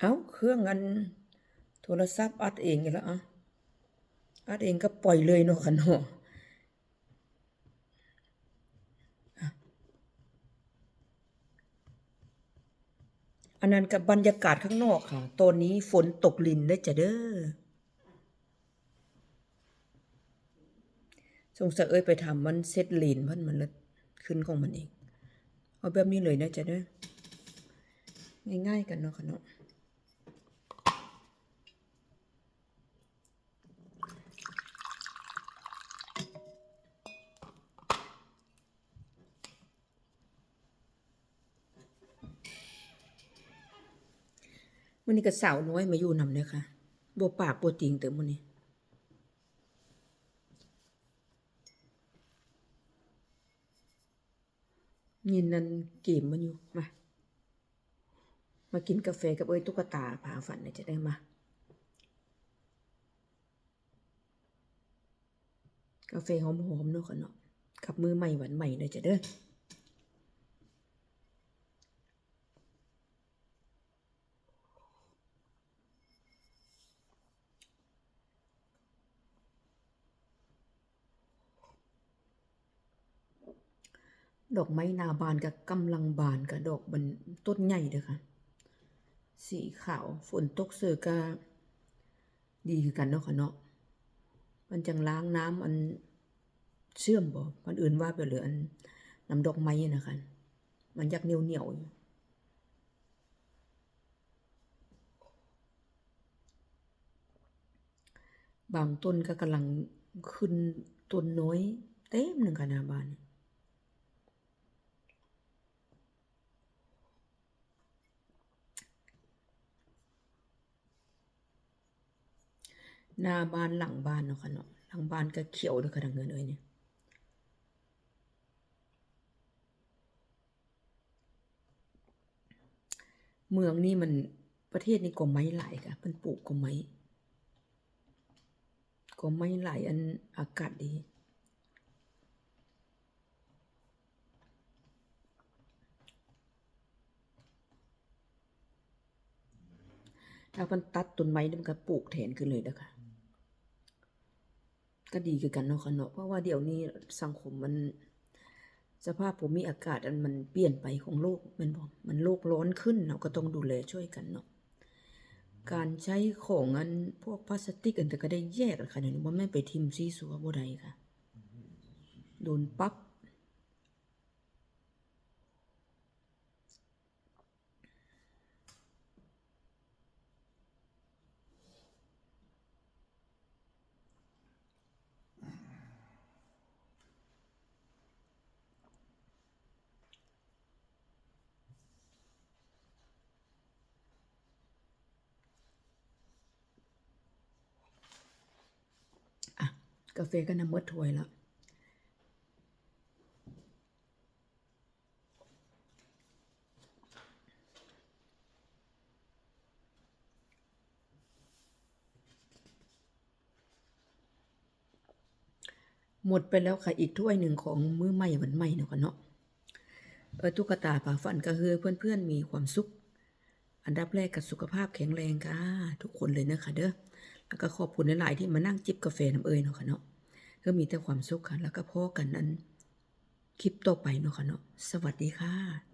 เอ้าเครื่องอันโทรศัพท์อัดเองอยู่แล้วอะอัดเองก็ปล่อยเลยเนาะค่ะเนาะอันนั้นกับบรรยากาศข้างนอกค่ะ ตอนนี้ฝนตกลินได้จ้ะเด้อ สงสัยเอ้ยไปทำมันเซ็ตลีนเพันมันละขึ้นของมันเอง เอาแบบนี้เลยนะจ๊ะเด้อ ง่ายๆกันเนาะค่ะเนาะ วันนี้ก็สาวน้อยมาอยู่นำเลยค่ะบปากบติงเติมวันนี้ยินนันเกมมันอยู่ มา มากินกาแฟกับเอ้ยตุ๊กตาผาฝันเลยจะได้มา กาแฟหอมๆเนาะค่ะเนาะกับมือใหม่หวานใหม่เลยจะเด้อ ดอกไม้นาบานกับกำลังบานกับดอกมันต้นใหญ่เด้อค่ะ สีขาวฝนตกเสือก็ดีคือกันเนาะค่ะเนาะมันจังล้างน้ำอันเชื่อมบ่มันอื่นว่าไปเหลืออันน้ำดอกไม้นะคะมันยักเหนียวเหนียวบางต้นก็กำลังขึ้นต้นน้อยเต็มหนึ่งค่ะนาบาน หน้าบ้านหลังบ้านเนาะค่ะเนาะหลังบ้านก็เขียวด้วยค่ะทางเงินเอ้ยเนี่ยเมืองนี่มันประเทศนี้ก็ไม้หลายค่ะมันปลูกก็ไม้ก็ไม้หลายอันอากาศดีถ้ามันตัดต้นไม้มันก็ปลูกแทนขึ้นเลยนะคะ ก็ดีคือกันเนาะค่ะเนาะเพราะว่าเดี๋ยวนี้สังคมมัน สภาพภูมิอากาศมันเปลี่ยนไปของโลกมันบอกมันโลกร้อนขึ้นเราก็ต้องดูแลช่วยกันเนาะการใช้ของอันพวกพลาสติกอันแต่ก็ได้แยกอะค่ะเดี๋ยวนี้ว่าไม่ไปทิมซีสัวบ่ได้ค่ะ โดนปั๊บ อะ กาแฟก็น้ำมดถ้วยแล้วหมดไปแล้วค่ะอีกถ้วยหนึ่งของมือใหม่วันใหม่เนาะค่ะเนาะเออตุ๊กตาป่าฝันก็คือเพื่อนๆมีความสุข อันดับแรกกับสุขภาพแข็งแรงค่ะ ทุกคนเลยนะคะเด้อแล้วก็ขอบคุณหลายๆที่มานั่งจิบกาแฟน้ำเอยเนาะค่ะเนาะ ก็มีแต่ความสุขค่ะ แล้วก็พอกันนั้น คลิปต่อไปเนาะค่ะเนาะสวัสดีค่ะ